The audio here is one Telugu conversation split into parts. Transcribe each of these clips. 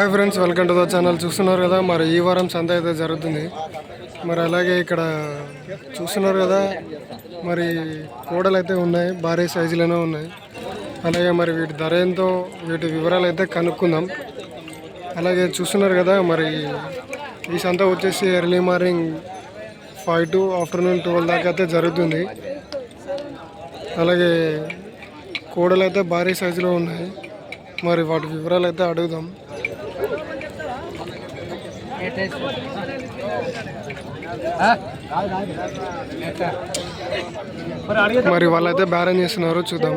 Hi friends welcome to the channel. చూస్తున్నారు కదా మరి ఈ వారం సంత అయితే జరుగుతుంది. మరి అలాగే ఇక్కడ చూస్తున్నారు కదా మరి కోడలు అయితే ఉన్నాయి భారీ సైజులోనే ఉన్నాయి. అలాగే మరి వీటి ధర ఎంతో వీటి వివరాలు అయితే కనుక్కుందాం. అలాగే చూస్తున్నారు కదా మరి ఈ సంత వచ్చేసి early morning five to afternoon twelve దాకా అయితే జరుగుతుంది. అలాగే కోడలు అయితే భారీ సైజులో ఉన్నాయి. మరి వాటి వివరాలు అయితే అడుగుదాం. మరి వాళ్ళైతే బేరం చేస్తున్నారు చూద్దాం.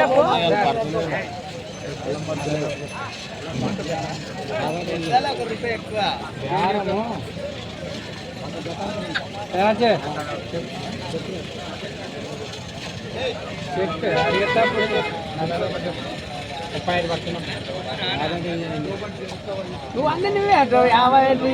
చెప్పు. ఒక నువ్వు అన్ని నువ్వే యాభై ఐదు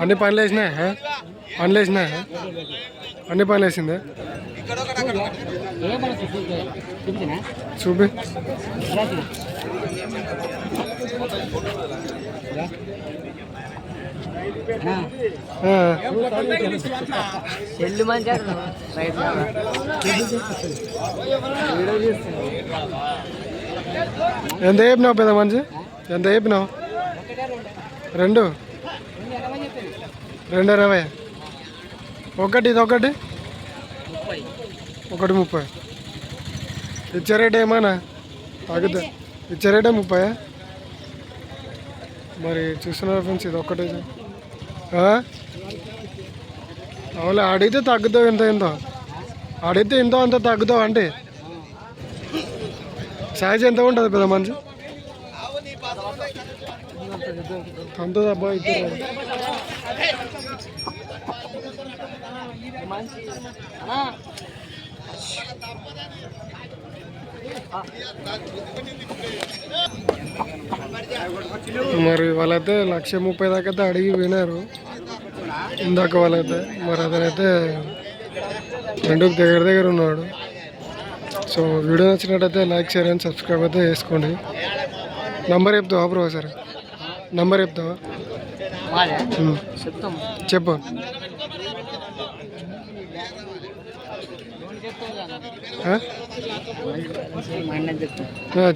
అన్ని పనులు వేసినాయి హే? పనులు వేసినాయి హే? అన్ని పనులు వేసిందే చూపి చెల్లు మంచి ఎంత చెప్పినావు పెద్ద మంచి ఎంత చెప్పినావు? రెండు. రెండు ఇరవై ఒకటి ఇది ఒకటి ఒకటి ముప్పై. ఇచ్చే రేట్ ఏమైనా? తగ్గుతా ఇచ్చే రేటే ముప్పై? మరి చూస్తున్నారు ఫ్రెండ్స్ ఇది ఒక్కటే అవులే అడిగితే తగ్గుతావు ఎంత ఇంత. అడిగితే ఇంత అంత తగ్గుతావు అంటే. సైజ్ ఎంత ఉంటుంది పెద్ద మనిషి? అంత అబ్బా మంచి. మరి వాళ్ళైతే లక్ష ముప్పై దాకా అయితే అడిగి వినారు ఇందాక వాళ్ళైతే మరి అతనైతే రెండుకు దగ్గర దగ్గర ఉన్నాడు. సో వీడియో నచ్చినట్టయితే లైక్ షేర్ అండ్ సబ్స్క్రైబ్ అయితే చేసుకోండి. నంబర్ చెప్తావా బ్రో సరే నంబర్ చెప్తావా? చెప్పు.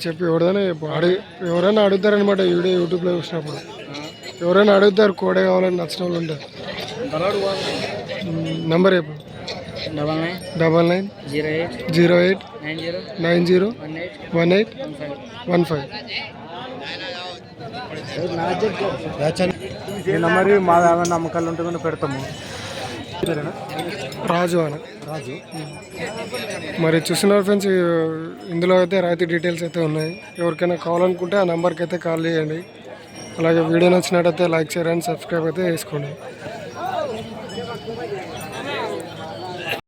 చెప్పు ఎవరిదైనా చెప్పు. అడిగి ఎవరైనా అడుగుతారనమాట వీడియో యూట్యూబ్లో చూసినప్పుడు. ఎవరైనా అడుగుతారు కోడే కావాలని నచ్చిన వాళ్ళు ఉంటారు. నంబర్ చెప్పు. Double nine. Double nine. Zero eight. Zero eight. Nine zero. Nine zero. One eight. One five. ఈ నెంబర్ మా ఏమైనా నమ్మకాలు ఉంటే మనం పెడతాము. రాజు అని రాజు. మరి చూస్తున్నారు ఫ్రెండ్స్ ఇందులో అయితే రైతు డీటెయిల్స్ అయితే ఉన్నాయి. ఎవరికైనా కావాలనుకుంటే ఆ నెంబర్కి అయితే కాల్ చేయండి. అలాగే వీడియో నచ్చినట్టయితే లైక్ షేర్ అండ్ సబ్స్క్రైబ్ అయితే చేసుకోండి.